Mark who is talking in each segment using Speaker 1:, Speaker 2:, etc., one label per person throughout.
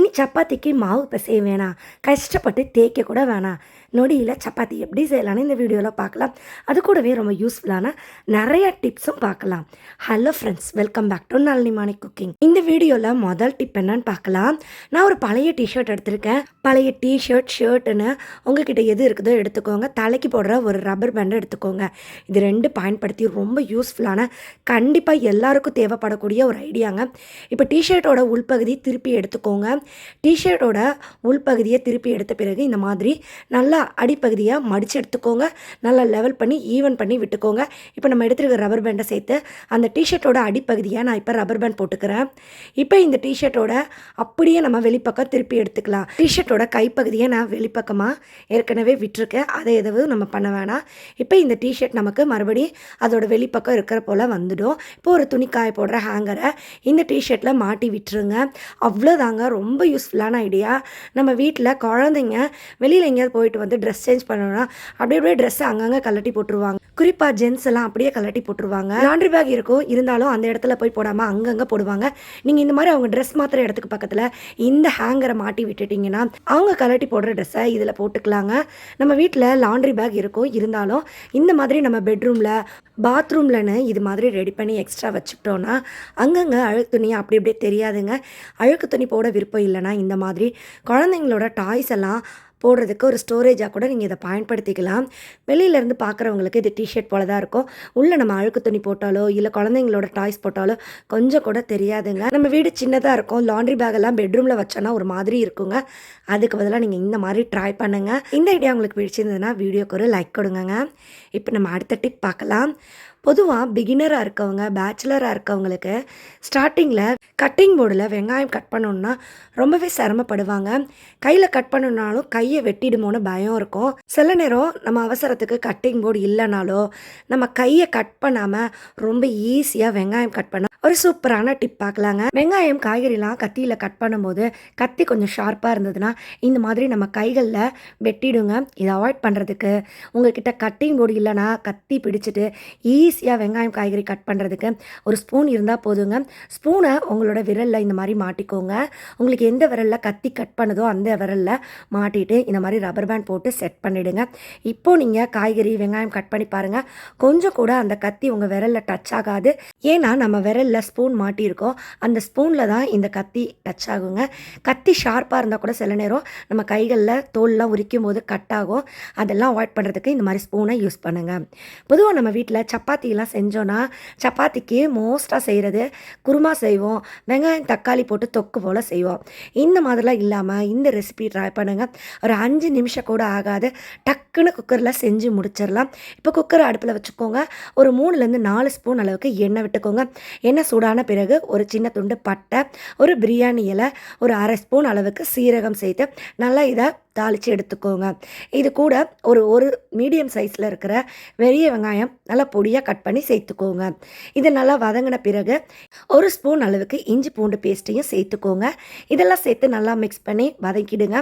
Speaker 1: இனி சப்பாத்திக்கு மாவு பிசைய வேணாம். கஷ்டப்பட்டு தேய்க்க கூட வேணாம். நொடியில் சப்பாத்தி எப்படி செய்யலான்னு இந்த வீடியோவில் பார்க்கலாம். அது கூடவே ரொம்ப யூஸ்ஃபுல்லான நிறைய டிப்ஸும் பார்க்கலாம். Hello friends welcome back to Nalini Mani cooking இந்த வீடியோவில் முதல் டிப் என்னன்னு பார்க்கலாம். நான் ஒரு பழைய டிஷர்ட் எடுத்திருக்கேன். பழைய டிஷர்ட் ஷர்ட்டுன்னு உங்ககிட்ட எது இருக்குதோ எடுத்துக்கோங்க. தலைக்கு போடுற ஒரு ரப்பர் பேண்டை எடுத்துக்கோங்க. இது ரெண்டு பயன்படுத்தி ரொம்ப யூஸ்ஃபுல்லான கண்டிப்பாக எல்லாருக்கும் தேவைப்படக்கூடிய ஒரு ஐடியாங்க இப்போ டிஷர்ட்டோட உள்பகுதி திருப்பி எடுத்துக்கோங்க. டிஷர்ட்டோட உள்பகுதியை திருப்பி எடுத்த பிறகு இந்த மாதிரி நல்லா அடிப்பகுதியாக மடித்து எடுத்துக்கோங்க. நல்லா லெவல் பண்ணி ஈவன் பண்ணி விட்டுக்கோங்க. இப்போ நம்ம எடுத்துருக்க ரப்பர் பேண்டை சேர்த்து அந்த டிஷர்ட்டோட அடிப்பகுதியாக நான் இப்போ ரப்பர் பேண்ட் போட்டுக்கிறேன். இப்போ இந்த டிஷர்ட்டோட அப்படியே நம்ம வெளிப்பக்கம் திருப்பி எடுத்துக்கலாம். டிஷர்ட்டோட கைப்பகுதியை நான் வெளிப்பக்கமாக ஏற்கனவே விட்டுருக்கேன். அதை எதுவும் நம்ம பண்ண வேணாம். இப்போ இந்த டிஷர்ட் நமக்கு மறுபடியும் அதோட வெளிப்பக்கம் இருக்கிற போல் வந்துடும். இப்போ ஒரு துணி காய போடுற ஹேங்கரை இந்த டிஷர்ட்டில் மாட்டி விட்டுருங்க. அவ்வளோதாங்க. ரொம்ப யூஸ்ஃபுல்லான ஐடியா நம்ம வீட்டில் குழந்தைங்க வெளியில் எங்கேயாவது போயிட்டு வந்து ட்ரெஸ் சேஞ்ச் பண்ணணும்னா அப்படியே அப்படியே ட்ரெஸ்ஸை அங்கங்கே கலட்டி போட்டுருவாங்க. குறிப்பாக ஜென்ஸ் எல்லாம் அப்படியே கலட்டி போட்டுருவாங்க. லாண்ட்ரி பேக் இருக்கும் இருந்தாலும் அந்த இடத்துல போய் போடாமல் அங்கங்கே போடுவாங்க. நீங்கள் இந்த மாதிரி அவங்க ட்ரெஸ் மாத்திர இடத்துக்கு பக்கத்தில் இந்த ஹேங்கரை மாட்டி விட்டுட்டிங்கன்னா அவங்க கலட்டி போடுற ட்ரெஸ்ஸை இதில் போட்டுக்கலாங்க. நம்ம வீட்டில் லாண்ட்ரி பேக் இருக்கும் இருந்தாலும் இந்த மாதிரி நம்ம பெட்ரூமில் பாத்ரூம்லன்னு இது மாதிரி ரெடி பண்ணி எக்ஸ்ட்ரா வச்சுக்கிட்டோன்னா அங்கங்கே அழுக்கு துணி அப்படி இப்படியே தெரியாதுங்க. அழுக்கு துணி போட விருப்பம் இல்லைன்னா இந்த மாதிரி குழந்தைங்களோட டாய்ஸ் எல்லாம் போடுறதுக்கு ஒரு ஸ்டோரேஜாக கூட நீங்கள் இதை பயன்படுத்திக்கலாம். வெளியிலேருந்து பார்க்குறவங்களுக்கு இது டிஷர்ட் போல தான் இருக்கும். உள்ளே நம்ம அழுக்கு துணி போட்டாலோ இல்லை குழந்தைங்களோட டாய்ஸ் போட்டாலோ கொஞ்சம் கூட தெரியாதுங்க. நம்ம வீடு சின்னதாக இருக்கும். லாண்ட்ரி பேக்கெல்லாம் பெட்ரூமில் வச்சோன்னா ஒரு மாதிரி இருக்குங்க. அதுக்கு பதிலாக நீங்கள் இந்த மாதிரி ட்ரை பண்ணுங்கள் இந்த ஐடியா உங்களுக்கு பிடிச்சிருந்ததுன்னா வீடியோக்கு ஒரு லைக் கொடுங்கங்க. இப்போ நம்ம அடுத்த டிப் பார்க்கலாம். பொதுவாக பிகினராக இருக்கவங்க பேச்சுலராக இருக்கவங்களுக்கு ஸ்டார்டிங்கில் கட்டிங் போர்டில் வெங்காயம் கட் பண்ணணுன்னா ரொம்பவே சிரமப்படுவாங்க. கையில் கட் பண்ணணுனாலும் கையை வெட்டிடுமோன்னு பயம் இருக்கும். சில நேரம் நம்ம அவசரத்துக்கு கட்டிங் போர்டு இல்லைனாலோ நம்ம கையை கட் பண்ணாமல் ரொம்ப ஈஸியாக வெங்காயம் கட் பண்ண ஒரு சூப்பரான டிப் பார்க்கலாங்க வெங்காயம் காய்கறிலாம் கத்தியில் கட் பண்ணும்போது கத்தி கொஞ்சம் ஷார்ப்பாக இருந்ததுன்னா இந்த மாதிரி நம்ம கைகளில் வெட்டிடுங்க. இதை அவாய்ட் பண்ணுறதுக்கு உங்ககிட்ட கட்டிங் போர்டு இல்லைன்னா கத்தி பிடிச்சிட்டு ஈ ஈஸியாக வெங்காயம் காய்கறி கட் பண்ணுறதுக்கு ஒரு ஸ்பூன் இருந்தால் போதுங்க. ஸ்பூனை உங்களோட விரலில் இந்த மாதிரி மாட்டிக்கோங்க. உங்களுக்கு எந்த விரலில் கத்தி கட் பண்ணுதோ அந்த விரலில் மாட்டிட்டு இந்த மாதிரி ரப்பர் பேண்ட் போட்டு செட் பண்ணிவிடுங்க இப்போ நீங்கள் காய்கறி வெங்காயம் கட் பண்ணி பாருங்கள் கொஞ்சம் கூட அந்த கத்தி உங்கள் விரலில் டச் ஆகாது. ஏன்னா நம்ம விரலில் ஸ்பூன் மாட்டியிருக்கோம். அந்த ஸ்பூனில் தான் இந்த கத்தி டச் ஆகுங்க. கத்தி ஷார்ப்பாக இருந்தால் கூட சில நேரம் நம்ம கைகளில் தோல்லாம் உரிக்கும் போது கட் ஆகும். அதெல்லாம் அவாய்ட் பண்ணுறதுக்கு இந்த மாதிரி ஸ்பூனை யூஸ் பண்ணுங்கள் பொதுவாக நம்ம வீட்டில் சப்பாத்தி சப்பாத்திலாம் செஞ்சோன்னா சப்பாத்திக்கு மோஸ்ட்டாக செய்கிறது குருமா செய்வோம் வெங்காயம் தக்காளி போட்டு தொக்கு போல் செய்வோம். இந்த மாதிரிலாம் இல்லாமல் இந்த ரெசிபி ட்ரை பண்ணுங்கள் ஒரு அஞ்சு நிமிஷம் கூட ஆகாது. டக்குன்னு குக்கரில் செஞ்சு முடிச்சிடலாம். இப்போ குக்கரை அடுப்பில் வச்சுக்கோங்க. ஒரு மூணுலேருந்து நாலு ஸ்பூன் அளவுக்கு எண்ணெய் விட்டுக்கோங்க. எண்ணெய் சூடான பிறகு ஒரு சின்ன துண்டு பட்டை ஒரு பிரியாணி இலை ஒரு அரை ஸ்பூன் அளவுக்கு சீரகம் சேர்த்து நல்லா இதை தாளித்து எடுத்துக்கோங்க. இது கூட ஒரு ஒரு மீடியம் சைஸில் இருக்கிற பெரிய வெங்காயம் நல்லா பொடியாக கட் பண்ணி சேர்த்துக்கோங்க. இது நல்லா வதங்கின பிறகு ஒரு ஸ்பூன் அளவுக்கு இஞ்சி பூண்டு பேஸ்ட்டையும் சேர்த்துக்கோங்க. இதெல்லாம் சேர்த்து நல்லா மிக்ஸ் பண்ணி வதக்கிடுங்க.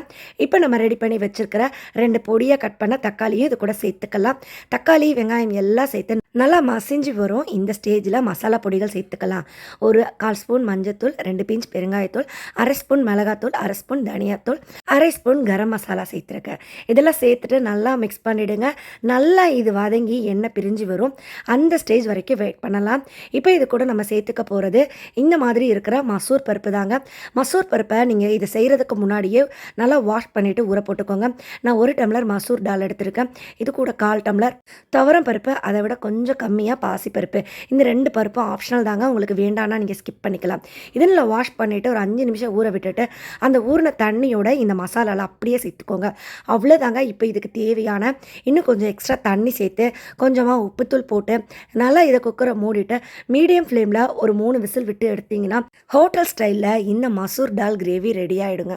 Speaker 1: இப்போ நம்ம ரெடி பண்ணி வச்சுருக்கிற ரெண்டு பொடியாக கட் பண்ண தக்காளியும் இது கூட சேர்த்துக்கலாம். தக்காளி வெங்காயம் எல்லாம் சேர்த்து நல்லா மசிஞ்சு வரும். இந்த ஸ்டேஜில் மசாலா பொடிகள் சேர்த்துக்கலாம். ஒரு கால் ஸ்பூன் மஞ்சத்தூள் ரெண்டு பிஞ்ச் பெருங்காயத்தூள் அரை ஸ்பூன் மிளகாத்தூள் அரை ஸ்பூன் தனியாத்தூள் அரை ஸ்பூன் கரம் மசாலா சேர்த்துருக்கேன். இதெல்லாம் சேர்த்துட்டு நல்லா மிக்ஸ் பண்ணிவிடுங்க நல்லா இது வதங்கி எண்ணெய் பிரிஞ்சு வரும். அந்த ஸ்டேஜ் வரைக்கும் வெயிட் பண்ணலாம். இப்போ இது கூட நம்ம சேர்த்துக்க போகிறது இந்த மாதிரி இருக்கிற மசூர் பருப்பு தாங்க. மசூர் பருப்பை நீங்கள் இது செய்கிறதுக்கு முன்னாடியே நல்லா வாஷ் பண்ணிவிட்டு ஊற போட்டுக்கோங்க. நான் ஒரு டம்ளர் மசூர் டால் எடுத்திருக்கேன். இது கூட கால் டம்ளர் துவரம் பருப்பு அதை விட கொஞ்சம் கொஞ்சம் கம்மியாக பாசி பருப்பு. இந்த ரெண்டு பருப்பும் ஆப்ஷனல் தாங்க. உங்களுக்கு வேண்டாம்னா நீங்கள் ஸ்கிப் பண்ணிக்கலாம். இதில் வாஷ் பண்ணிவிட்டு ஒரு அஞ்சு நிமிஷம் ஊற விட்டுட்டு அந்த ஊறின தண்ணியோட இந்த மசாலாவில் அப்படியே சேர்த்துக்கோங்க. அவ்வளோதாங்க இப்போ இதுக்கு தேவையான. இன்னும் கொஞ்சம் எக்ஸ்ட்ரா தண்ணி சேர்த்து கொஞ்சமாக உப்புத்தூள் போட்டு நல்லா இதை குக்கரை மூடிட்டு மீடியம் ஃப்ளேமில் ஒரு மூணு விசில் விட்டு எடுத்தீங்கன்னா ஹோட்டல் ஸ்டைலில் இந்த மசூர் தால் கிரேவி ரெடி ஆகிடுங்க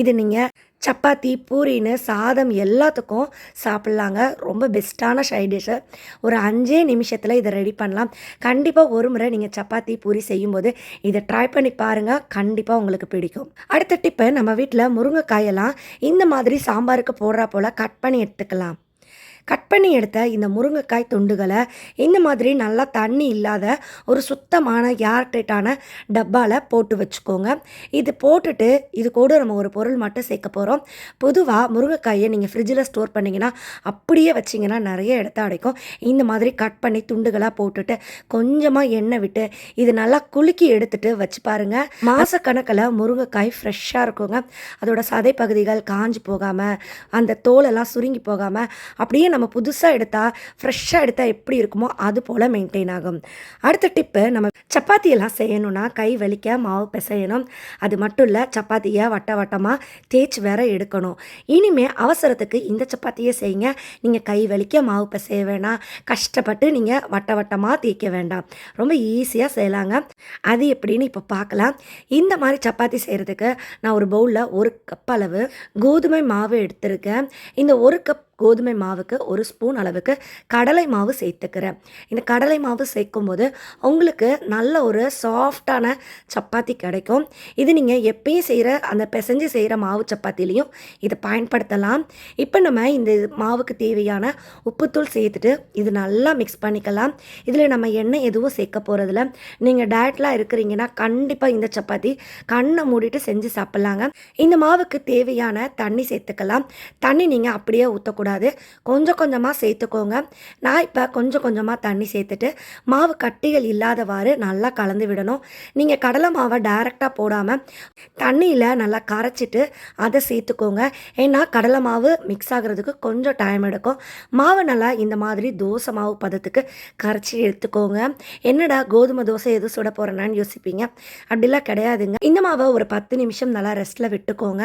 Speaker 1: இது நீங்கள் சப்பாத்தி பூரின்னு சாதம் எல்லாத்துக்கும் சாப்பிட்லாங்க. ரொம்ப பெஸ்ட்டான சைட் டிஷ்ஷு ஒரு அஞ்சே நிமிஷத்தில் இதை ரெடி பண்ணலாம். கண்டிப்பாக ஒரு முறை நீங்கள் சப்பாத்தி பூரி செய்யும்போது இதை ட்ரை பண்ணி பாருங்கள் கண்டிப்பாக உங்களுக்கு பிடிக்கும். அடுத்த டிப்பு நம்ம வீட்டில் முருங்கைக்காயெல்லாம் இந்த மாதிரி சாம்பாருக்கு போடுறா போல் கட் பண்ணி எடுத்துக்கலாம். கட் பண்ணி எடுத்த இந்த முருங்கைக்காய் துண்டுகளை இந்த மாதிரி நல்லா தண்ணி இல்லாத ஒரு சுத்தமான ஏர்டைட்டான டப்பாவில் போட்டு வச்சுக்கோங்க. இது போட்டுட்டு இது கூட நம்ம ஒரு பொருள் மட்டும் சேர்க்க போகிறோம் பொதுவாக முருங்கைக்காயை நீங்கள் ஃப்ரிட்ஜில் ஸ்டோர் பண்ணிங்கன்னா அப்படியே வச்சிங்கன்னா நிறைய இடத்த அடைக்கும். இந்த மாதிரி கட் பண்ணி துண்டுகளாக போட்டுட்டு கொஞ்சமாக எண்ணெய் விட்டு இது நல்லா குலுக்கி எடுத்துட்டு வச்சு பாருங்க. மாதக்கணக்கில் முருங்கைக்காய் ஃப்ரெஷ்ஷாக இருக்குங்க. அதோட சதை பகுதிகள் காஞ்சி போகாமல் அந்த தோலெல்லாம் சுருங்கி போகாமல் அப்படியே நம்ம புதுசாக எடுத்தால் ஃப்ரெஷ்ஷாக எடுத்தால் எப்படி இருக்குமோ அது போல் மெயின்டைன் ஆகும். அடுத்த டிப்பு நம்ம சப்பாத்தியெல்லாம் செய்யணும்னா கை வலிக்க மாவு பிசையணும். அது மட்டும் இல்லை சப்பாத்தியை வட்ட வட்டமாக தேய்ச்சி வேற எடுக்கணும். இனிமேல் அவசரத்துக்கு இந்த சப்பாத்தியை செய்யுங்க. நீங்கள் கை வலிக்க மாவு பிசைய வேணாம் கஷ்டப்பட்டு நீங்கள் வட்ட வட்டமாக தேய்க்க வேண்டாம். ரொம்ப ஈஸியாக செய்யலாங்க. அது எப்படின்னு இப்போ பார்க்கலாம் இந்த மாதிரி சப்பாத்தி செய்கிறதுக்கு நான் ஒரு பவுலில் ஒரு கப் அளவு கோதுமை மாவு எடுத்திருக்கேன். இந்த ஒரு கப் கோதுமை மாவுக்கு ஒரு ஸ்பூன் அளவுக்கு கடலை மாவு சேர்த்துக்கிறேன். இந்த கடலை மாவு சேர்க்கும்போது உங்களுக்கு நல்ல ஒரு சாஃப்டான சப்பாத்தி கிடைக்கும். இது நீங்கள் எப்பயும் செய்கிற அந்த பிசைஞ்சு செய்கிற மாவு சப்பாத்திலையும் இதை பயன்படுத்தலாம். இப்போ நம்ம இந்த மாவுக்கு தேவையான உப்புத்தூள் சேர்த்துட்டு இது நல்லா மிக்ஸ் பண்ணிக்கலாம். இதில் நம்ம எண்ணெய் எதுவும் சேர்க்க போகிறதில்ல நீங்கள் டயட்லாம் இருக்கிறீங்கன்னா கண்டிப்பாக இந்த சப்பாத்தி கண்ணை மூடிட்டு செஞ்சு சாப்பிட்லாங்க. இந்த மாவுக்கு தேவையான தண்ணி சேர்த்துக்கலாம். தண்ணி நீங்கள் அப்படியே ஊற்றக்கூடாது கொஞ்சம் கொஞ்சமாக சேர்த்துக்கோங்க. நான் இப்போ கொஞ்சம் கொஞ்சமாக தண்ணி சேர்த்துட்டு மாவு கட்டிகள் இல்லாதவாறு நல்லா கலந்து விடணும். நீங்கள் கடலை மாவை டைரெக்டாக போடாமல் தண்ணியில் நல்லா கரைச்சிட்டு அதை சேர்த்துக்கோங்க. ஏன்னா கடலை மாவு மிக்ஸ் ஆகிறதுக்கு கொஞ்சம் டைம் எடுக்கும். மாவு நல்லா இந்த மாதிரி தோசை மாவு பதத்துக்கு கரைச்சி எடுத்துக்கோங்க. என்னடா கோதுமை தோசை எது சுட போகிறேன்னு யோசிப்பீங்க. அப்படிலாம் கிடையாதுங்க. இந்த மாவை ஒரு பத்து நிமிஷம் நல்லா ரெஸ்ட்டில் விட்டுக்கோங்க.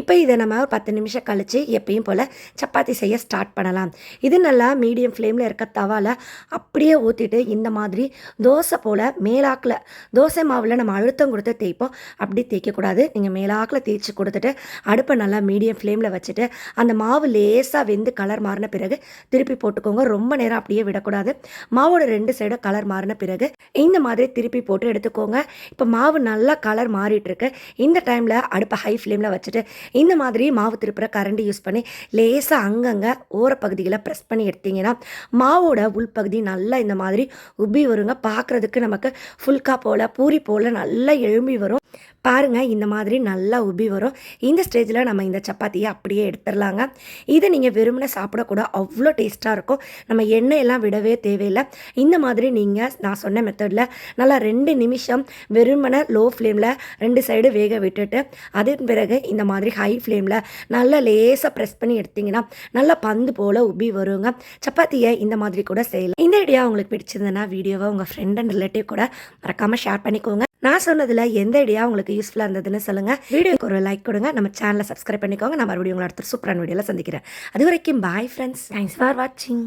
Speaker 1: இப்போ இதை நம்ம பத்து நிமிஷம் கழித்து எப்பயும் போல் சப்பாத்தி செய்ய ஸ்டார்ட் பண்ணலாம். இது நல்லா மீடியம் ஃப்ளேமில் இருக்க தவால அப்படியே ஊற்றிட்டு இந்த மாதிரி தோசை போல் மேலாக்கில் தோசை மாவில் நம்ம அழுத்தம் கொடுத்து தேய்ப்போம். அப்படி தேய்க்கக்கூடாது. நீங்கள் மேலாக்கில் தேய்ச்சி கொடுத்துட்டு அடுப்பை நல்லா மீடியம் ஃப்ளேமில் வச்சுட்டு அந்த மாவு லேசாக வெந்து கலர் மாறின பிறகு திருப்பி போட்டுக்கோங்க. ரொம்ப நேரம் அப்படியே விடக்கூடாது. மாவோட ரெண்டு சைடும் கலர் மாறின பிறகு இந்த மாதிரி திருப்பி போட்டு எடுத்துக்கோங்க. இப்போ மாவு நல்லா கலர் மாறிட்டுருக்கு. இந்த டைமில் அடுப்பை ஹை ஃப்ளேமில் வச்சுட்டு இந்த மாதிரி மாவு திருப்புற கரண்டி யூஸ் பண்ணி லேசாக அங்கே அங்கங்கே ஓரப்பகுதிகளை ப்ரெஸ் பண்ணி எடுத்தீங்கன்னா மாவோட உள்பகுதி நல்லா இந்த மாதிரி உப்பி வருங்க. பார்க்குறதுக்கு நமக்கு ஃபுல்கா போல் பூரி போல் நல்லா எழும்பி வரும். பாருங்கள் இந்த மாதிரி நல்லா உப்பி வரும். இந்த ஸ்டேஜில் நம்ம இந்த சப்பாத்தியை அப்படியே எடுத்துடலாங்க. இதை நீங்கள் வெறுமனை சாப்பிடக்கூட அவ்வளோ டேஸ்ட்டாக இருக்கும். நம்ம எண்ணெயெல்லாம் விடவே தேவையில்லை. இந்த மாதிரி நீங்கள் நான் சொன்ன மெத்தடில் நல்லா ரெண்டு நிமிஷம் வெறுமனை லோ ஃப்ளேமில் ரெண்டு சைடு வேக விட்டுட்டு அதன் பிறகு இந்த மாதிரி ஹை ஃப்ளேமில் நல்லா லேசாக ப்ரெஸ் பண்ணி எடுத்தீங்கன்னா நல்லா பந்து போல் உப்பி வருங்க. சப்பாத்தியை இந்த மாதிரி கூட செய்யலாம். இந்த ஐடியா உங்களுக்கு பிடிச்சிருந்ததுன்னா வீடியோவை உங்கள் ஃப்ரெண்ட் அண்ட் ரிலேட்டிவ் கூட மறக்காமல் ஷேர் பண்ணிக்கோங்க. நான் சொன்னதில் எந்த ஐடியா உங்களுக்கு யூஸ்ஃபுல்லாக இருந்ததுன்னு சொல்லுங்கள் வீடியோக்கு ஒரு லைக் கொடுங்க. நம்ம சேனலை சப்ஸ்கிரைப் பண்ணிக்கோங்க. நான் மறுபடியும் உங்களை அடுத்த சூப்பரான வீடியோவில் சந்திக்கிறேன். அது வரைக்கும் பாய் ஃப்ரெண்ட்ஸ் தேங்க்ஸ் ஃபார் வாட்சிங்